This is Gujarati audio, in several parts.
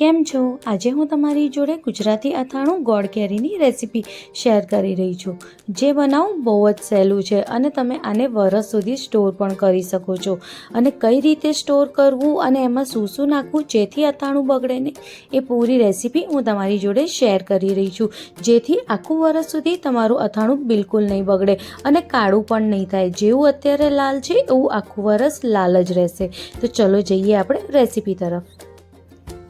કેમ છો? આજે હું તમારી જોડે ગુજરાતી અથાણું ગોળ કેરીની રેસીપી શેર કરી રહી છું. જે બનાવવું બહુ જ સહેલું છે અને તમે આને વરસ સુધી સ્ટોર પણ કરી શકો છો. અને કઈ રીતે સ્ટોર કરવું અને એમાં શું શું નાખવું, જેથી અથાણું બગડે નહીં એ પૂરી રેસીપી હું તમારી જોડે શેર કરી રહી છું. જેથી આખું વરસ સુધી તમારું અથાણું બિલકુલ નહીં બગડે અને કાળું પણ નહીં થાય. જેવું અત્યારે લાલ છે, એવું આખું વરસ લાલ જ રહેશે. તો ચલો જઈએ આપણે રેસીપી તરફ.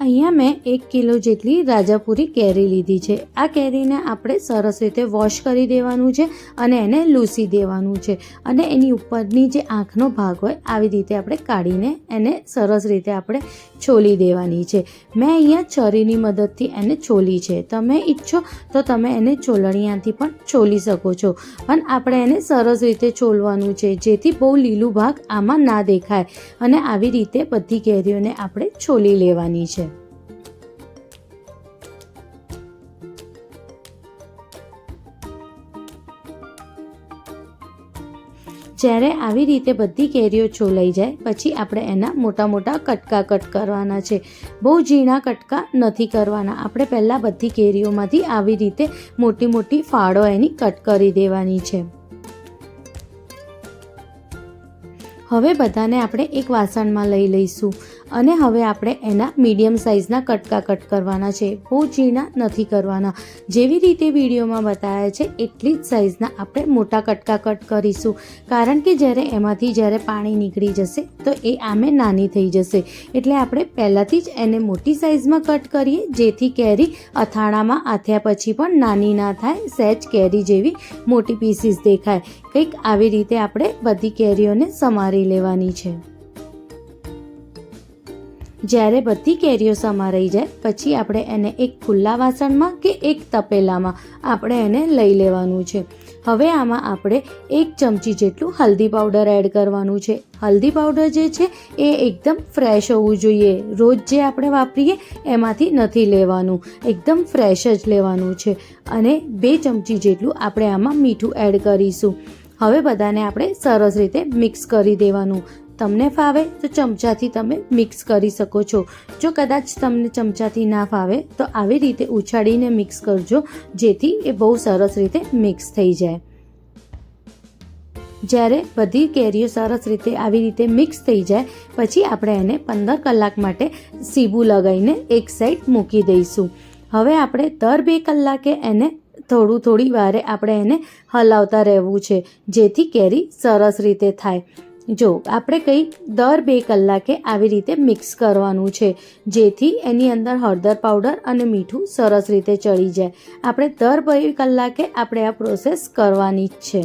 અહીંયા મેં એક કિલો જેટલી રાજાપુરી કેરી લીધી છે. આ કેરીને આપણે સરસ રીતે વોશ કરી દેવાનું છે અને એને લૂસી દેવાનું છે. અને એની ઉપરની જે આંખનો ભાગ હોય, આવી રીતે આપણે કાઢીને એને સરસ રીતે આપણે છોલી દેવાની છે. મેં અહીંયા છરીની મદદથી એને છોલી છે. તમે ઈચ્છો તો તમે એને છોલણીયાથી પણ છોલી શકો છો. પણ આપણે એને સરસ રીતે છોલવાનું છે, જેથી બહુ લીલું ભાગ આમાં ના દેખાય. અને આવી રીતે બધી કેરીઓને આપણે છોલી લેવાની છે. જ્યારે આવી રીતે બધી કેરીઓ છોલાઈ જાય, પછી આપણે એના મોટા મોટા કટકા કટ કરવાના છે. બહુ ઝીણા કટકા નથી કરવાના. આપણે પહેલાં બધી કેરીઓમાંથી આવી રીતે મોટી મોટી ફાળો એની કટ કરી દેવાની છે. હવે બધાને આપણે એક વાસણમાં લઈ લઈશું. અને હવે આપણે એના મીડિયમ સાઇઝના કટકા કટ કરવાના છે. બહુ ઝીણા નથી કરવાના. જેવી રીતે વિડીયોમાં બતાવ્યા છે, એટલી જ સાઇઝના આપણે મોટા કટકા કટ કરીશું. કારણ કે જ્યારે એમાંથી જ્યારે પાણી નીકળી જશે, તો એ આમે નાની થઈ જશે. એટલે આપણે પહેલાંથી જ એને મોટી સાઇઝમાં કટ કરીએ, જેથી કેરી અથાણામાં આથ્યા પછી પણ નાની ના થાય, સહેજ કેરી જેવી મોટી પીસીસ દેખાય. કંઈક આવી રીતે આપણે બધી કેરીઓને સમારી લેવાની છે. જ્યારે બધી કેરીઓ સમારાઈ જાય, પછી આપણે એને એક ખુલ્લા વાસણમાં કે એક તપેલામાં આપણે એને લઈ લેવાનું છે. હવે આમાં આપણે એક ચમચી જેટલું હલ્દી પાવડર એડ કરવાનું છે. હલ્દી પાવડર જે છે, એ એકદમ ફ્રેશ હોવું જોઈએ. રોજ જે આપણે વાપરીએ, એમાંથી નથી લેવાનું. એકદમ ફ્રેશ જ લેવાનું છે. અને બે ચમચી જેટલું આપણે આમાં મીઠું એડ કરીશું. હવે બધાને આપણે સરસ રીતે મિક્સ કરી દેવાનું. તમને ફાવે તો ચમચાથી તમે મિક્સ કરી શકો છો. જો કદાચ તમને ચમચાથી ના ફાવે તો આવી રીતે ઉછાળીને મિક્સ કરજો, જેથી એ બહુ સરસ રીતે મિક્સ થઈ જાય. જ્યારે બધી કેરીઓ સરસ રીતે આવી રીતે મિક્સ થઈ જાય, પછી આપણે એને પંદર કલાક માટે સીબું લગાવીને એક સાઈડ મૂકી દઈશું. હવે આપણે દર બે કલાકે એને થોડું થોડી વારે આપણે એને હલાવતા રહેવું છે, જેથી કેરી સરસ રીતે થાય. જો આપણે કંઈ દર બે કલાકે આવી રીતે મિક્સ કરવાનું છે, જેથી એની અંદર હળદર પાવડર અને મીઠું સરસ રીતે ચડી જાય. આપણે દર બે કલાકે આપણે આ પ્રોસેસ કરવાની જ છે.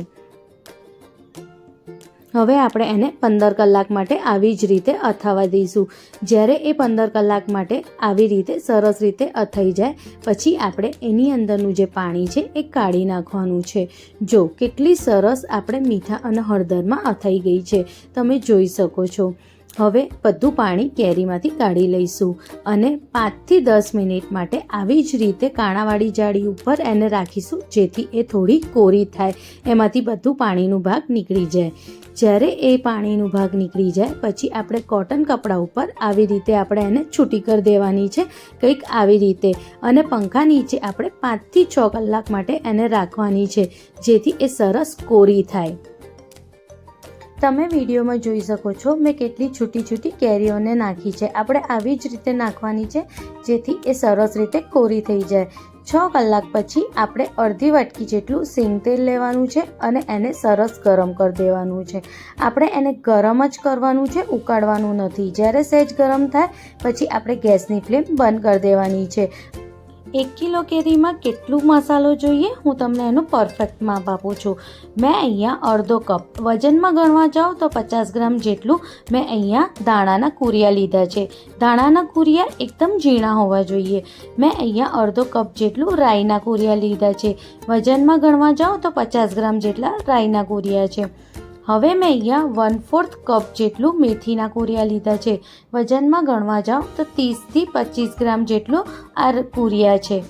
હવે આપણે એને પંદર કલાક માટે આવી જ રીતે અથાવા દઈશું. જ્યારે એ પંદર કલાક માટે આવી રીતે સરસ રીતે અથાઈ જાય, પછી આપણે એની અંદરનું જે પાણી છે એ કાઢી નાખવાનું છે. જો, કેટલી સરસ આપણે મીઠા અને હળદરમાં અથાઈ ગઈ છે. તમે જોઈ શકો છો. હવે બધું પાણી કેરીમાંથી કાઢી લઈશું અને પાંચથી દસ મિનિટ માટે આવી જ રીતે કાણાવાળી જાળી ઉપર એને રાખીશું, જેથી એ થોડી કોરી થાય. એમાંથી બધું પાણીનું ભાગ નીકળી જાય. જ્યારે એ પાણીનું ભાગ નીકળી જાય, પછી આપણે કોટન કપડા ઉપર આવી રીતે આપણે એને છૂટી કરી દેવાની છે, કંઈક આવી રીતે. અને પંખા નીચે આપણે પાંચથી છ કલાક માટે એને રાખવાની છે, જેથી એ સરસ કોરી થાય. તમે વિડીયોમાં જોઈ શકો છો, મેં કેટલી છૂટી છૂટી કેરીઓને નાખી છે. આપણે આવી જ રીતે નાખવાની છે, જેથી એ સરસ રીતે કોરી થઈ જાય. છ કલાક પછી આપણે અડધી વાટકી જેટલું સિંગ તેલ લેવાનું છે અને એને સરસ ગરમ કરી દેવાનું છે. આપણે એને ગરમ જ કરવાનું છે, ઉકાળવાનું નથી. જ્યારે સહેજ ગરમ થાય, પછી આપણે ગેસની ફ્લેમ બંધ કરી દેવાની છે. એક કિલો કેરીમાં કેટલું મસાલો જોઈએ? હું તમને એનું પરફેક્ટ માપ આપું છું. મેં અહીંયા અડધો કપ. વજનમાં ગણવા જાઉં તો પચાસ ગ્રામ જેટલું મેં અહીંયા દાણાના કુરિયા લીધા છે. દાણાના કુરિયા એકદમ ઝીણા હોવા જોઈએ. મેં અહીંયા અડધો કપ જેટલું રાઈના કુરિયા લીધા છે. વજનમાં ગણવા જાઉં તો પચાસ ગ્રામ જેટલા રાઈના કુરિયા છે. હવે મેં અહીંયા વન ફોર્થ કપ જેટલું મેથીના કુરિયા લીધા છે. વજનમાં ગણવા જાઓ તો ત્રીસથી પચીસ ગ્રામ જેટલું આ કુરિયા છે.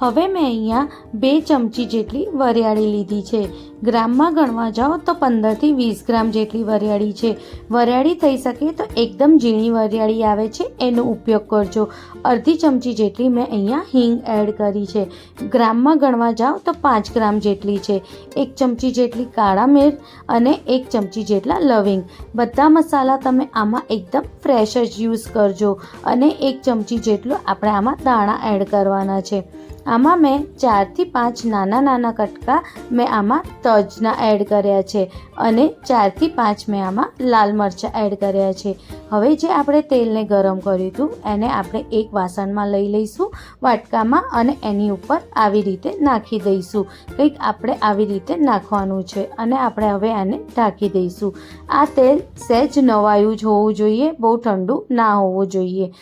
હવે મેં અહીંયા બે ચમચી જેટલી વરિયાળી લીધી છે. ગ્રામમાં ગણવા જાઓ તો પંદરથી વીસ ગ્રામ જેટલી વરિયાળી છે. વરિયાળી થઈ શકે તો એકદમ ઝીણી વરિયાળી આવે છે, એનો ઉપયોગ કરજો. અડધી ચમચી જેટલી મેં અહીંયા હિંગ એડ કરી છે. ગ્રામમાં ગણવા જાઓ તો પાંચ ગ્રામ જેટલી છે. એક ચમચી જેટલી કાળા મિર્ચ અને એક ચમચી જેટલા લવિંગ. બધા મસાલા તમે આમાં એકદમ ફ્રેશ જ યુઝ કરજો અને એક ચમચી જેટલું આપણે આમાં દાણા એડ કરવાના છે. આમાં મેં ચારથી પાંચ નાના નાના કટકા મેં આમાં તજના એડ કર્યા છે અને ચારથી પાંચ મેં આમાં લાલ મરચાં એડ કર્યા છે. હવે જે આપણે તેલને ગરમ કર્યું હતું, એને આપણે એક વાસણમાં લઈ લઈશું, વાટકામાં અને એની ઉપર આવી રીતે નાખી દઈશું. કંઈક આપણે આવી રીતે નાખવાનું છે અને આપણે હવે આને ઢાંકી દઈશું. આ તેલ સહેજ નવાયું જ હોવું જોઈએ, બહુ ઠંડુ ના હોવું જોઈએ.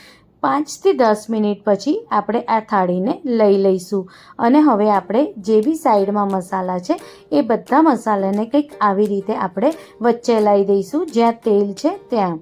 પાંચથી દસ મિનિટ પછી આપણે આ થાળીને લઈ લઈશું. અને હવે આપણે જે બી સાઈડમાં મસાલા છે, એ બધા મસાલાને કંઈક આવી રીતે આપણે વચ્ચે લાવી દઈશું, જ્યાં તેલ છે ત્યાં.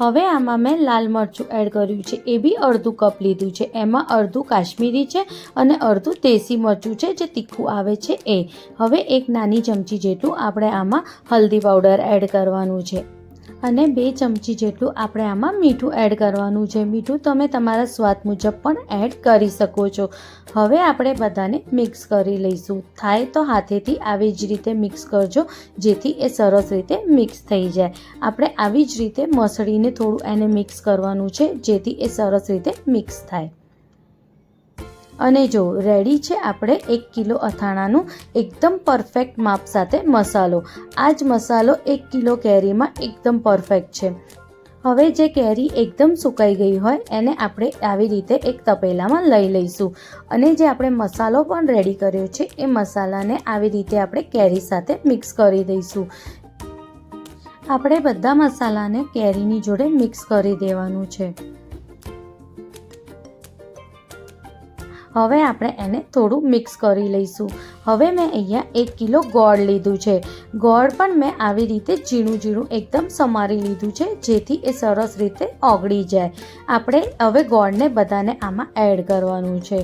હવે આમાં મેં લાલ મરચું એડ કર્યું છે, એ બી અડધું કપ લીધું છે. એમાં અડધું કાશ્મીરી છે અને અડધું દેશી મરચું છે, જે તીખું આવે છે એ. હવે એક નાની ચમચી જેટલું આપણે આમાં હલ્દી પાવડર એડ કરવાનું છે. અને બે ચમચી જેટલું આપણે આમાં મીઠું એડ કરવાનું છે. મીઠું તમે તમારા સ્વાદ મુજબ પણ એડ કરી શકો છો. હવે આપણે બધાને મિક્સ કરી લઈશું. થાય તો હાથેથી આવી જ રીતે મિક્સ કરજો, જેથી એ સરસ રીતે મિક્સ થઈ જાય. આપણે આવી જ રીતે મસળીને થોડું એને મિક્સ કરવાનું છે, જેથી એ સરસ રીતે મિક્સ થાય. અને જો રેડી છે, આપણે એક કિલો અથાણાનું એકદમ પરફેક્ટ માપ સાથે મસાલો. આ જ મસાલો એક કિલો કેરીમાં એકદમ પરફેક્ટ છે. હવે જે કેરી એકદમ સુકાઈ ગઈ હોય, એને આપણે આવી રીતે એક તપેલામાં લઈ લઈશું. અને જે આપણે મસાલો પણ રેડી કર્યો છે, એ મસાલાને આવી રીતે આપણે કેરી સાથે મિક્સ કરી દઈશું. આપણે બધા મસાલાને કેરીની જોડે મિક્સ કરી દેવાનું છે. હવે આપણે એને થોડું મિક્સ કરી લઈશું. હવે મેં અહીંયા એક કિલો ગોળ લીધું છે. ગોળ પણ મેં આવી રીતે ઝીણું ઝીણું એકદમ સમારી લીધું છે, જેથી એ સરસ રીતે ઓગળી જાય. આપણે હવે ગોળને બધાને આમાં એડ કરવાનું છે.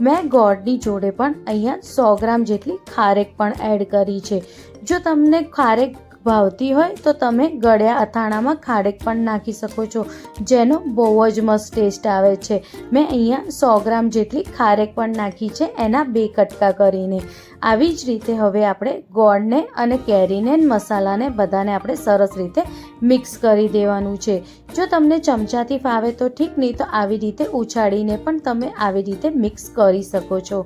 મેં ગોળની જોડે પણ અહીંયા સો ગ્રામ જેટલી ખારેક પણ એડ કરી છે. જો તમને ખારેક ભાવતી હોય તો તમે ગળ્યા અથાણામાં ખારેક પણ નાખી શકો છો. જેનો બહુ જ મસ્ત ટેસ્ટ આવે છે. મેં અહીંયા સો ગ્રામ જેટલી ખારેક પણ નાખી છે એના બે કટકા કરીને. આવી જ રીતે હવે આપણે ગોળને અને કેરીને મસાલાને બધાને આપણે સરસ રીતે મિક્સ કરી દેવાનું છે. જો તમને ચમચાથી ફાવે તો ઠીક, નહીં તો આવી રીતે ઉછાળીને પણ તમે આવી રીતે મિક્સ કરી શકો છો.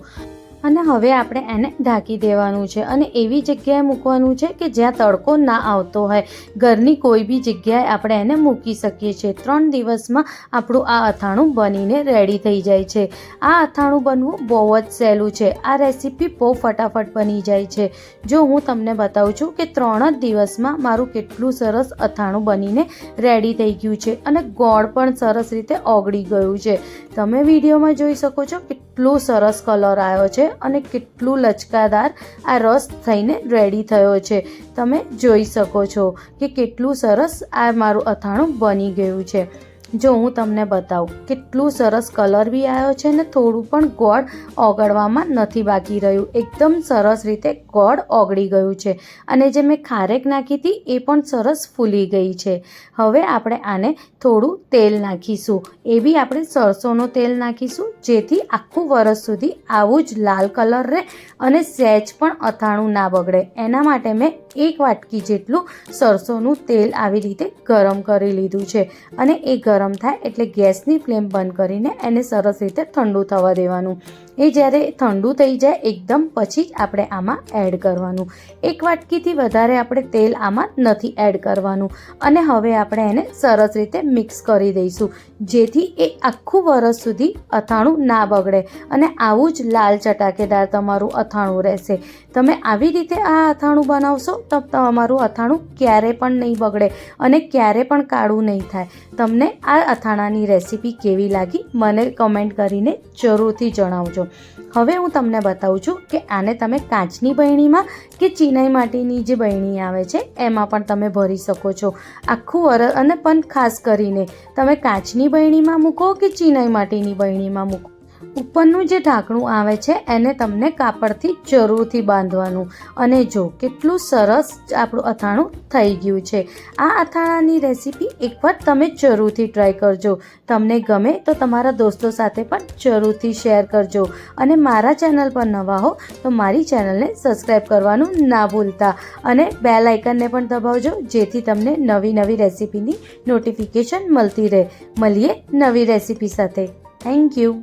અને હવે આપણે એને ઢાંકી દેવાનું છે અને એવી જગ્યાએ મૂકવાનું છે કે જ્યાં તડકો ના આવતો હોય. ઘરની કોઈ બી જગ્યાએ આપણે એને મૂકી શકીએ છીએ. ત્રણ દિવસમાં આપણું આ અથાણું બનીને રેડી થઈ જાય છે. આ અથાણું બનવું બહુ જ સહેલું છે. આ રેસીપી બહુ ફટાફટ બની જાય છે. જો હું તમને બતાવું છું કે ત્રણ જ દિવસમાં મારું કેટલું સરસ અથાણું બનીને રેડી થઈ ગયું છે અને ગોળ પણ સરસ રીતે ઓગળી ગયું છે. તમે વિડીયોમાં જોઈ શકો છો કેટલું સરસ કલર આવ્યો છે અને કેટલું લચકાદાર આ રસ થઈને રેડી થયો છે. તમે જોઈ શકો છો કે કેટલું સરસ આ મારું અથાણું બની ગયું છે. જો હું તમને બતાવું, કેટલું સરસ કલર બી આવ્યો છે ને થોડું પણ ગોળ ઓગળવામાં નથી બાકી રહ્યું. એકદમ સરસ રીતે ગોળ ઓગળી ગયું છે અને જે મેં ખારેક નાખી હતી એ પણ સરસ ફૂલી ગઈ છે. હવે આપણે આને થોડું તેલ નાખીશું. એ બી આપણે સરસોનું તેલ નાખીશું, જેથી આખું વરસ સુધી આવું જ લાલ કલર રહે અને સહેજ પણ અથાણું ના બગડે. એના માટે મેં એક વાટકી જેટલું સરસોનું તેલ આવી રીતે ગરમ કરી લીધું છે અને એ ગરમ થાય એટલે ગેસની ફ્લેમ બંધ કરીને એને સરસ રીતે ઠંડુ થવા દેવાનું. એ જ્યારે ઠંડુ થઈ જાય એકદમ પછી જ આપણે આમાં એડ કરવાનું. એક વાટકીથી વધારે આપણે તેલ આમાં નથી એડ કરવાનું. અને હવે આપણે એને સરસ રીતે મિક્સ કરી દઈશું, જેથી એ આખું વરસ સુધી અથાણું ના બગડે અને આવું જ લાલ ચટાકેદાર તમારું અથાણું રહેશે. તમે આવી રીતે આ અથાણું બનાવશો તો તમારું અથાણું ક્યારે પણ નહીં બગડે અને ક્યારે પણ કાળું નહીં થાય. તમને આ અથાણાની રેસીપી કેવી લાગી મને કમેન્ટ કરીને જરૂરથી જણાવજો. હવે હું તમને બતાવું છું કે આને તમે કાચની બહેણીમાં કે ચિનાઈ માટીની જે બહેણી આવે છે, એમાં પણ તમે ભરી શકો છો. આખું વરસ અને પણ ખાસ કરીને તમે કાચની બહેણીમાં મૂકો કે ચિનાઈ માટીની બહેણીમાં મૂકો? ઉપરનું જે ઢાંકણું આવે છે, એને તમને કાપડથી જરૂરથી બાંધવાનું. અને જો કેટલું સરસ આપણું અથાણું થઈ ગયું છે. આ અથાણાની રેસીપી એકવાર તમે જરૂરથી ટ્રાય કરજો. તમને ગમે તો તમારા દોસ્તો સાથે પણ જરૂરથી શેર કરજો. અને મારા ચેનલ પર નવા હો, તો મારી ચેનલને સબસ્ક્રાઈબ કરવાનું ના ભૂલતા. અને બે લાઇકનને પણ દબાવજો, જેથી તમને નવી નવી રેસીપીની નોટિફિકેશન મળતી રહે. મળીએ નવી રેસીપી સાથે. Thank you.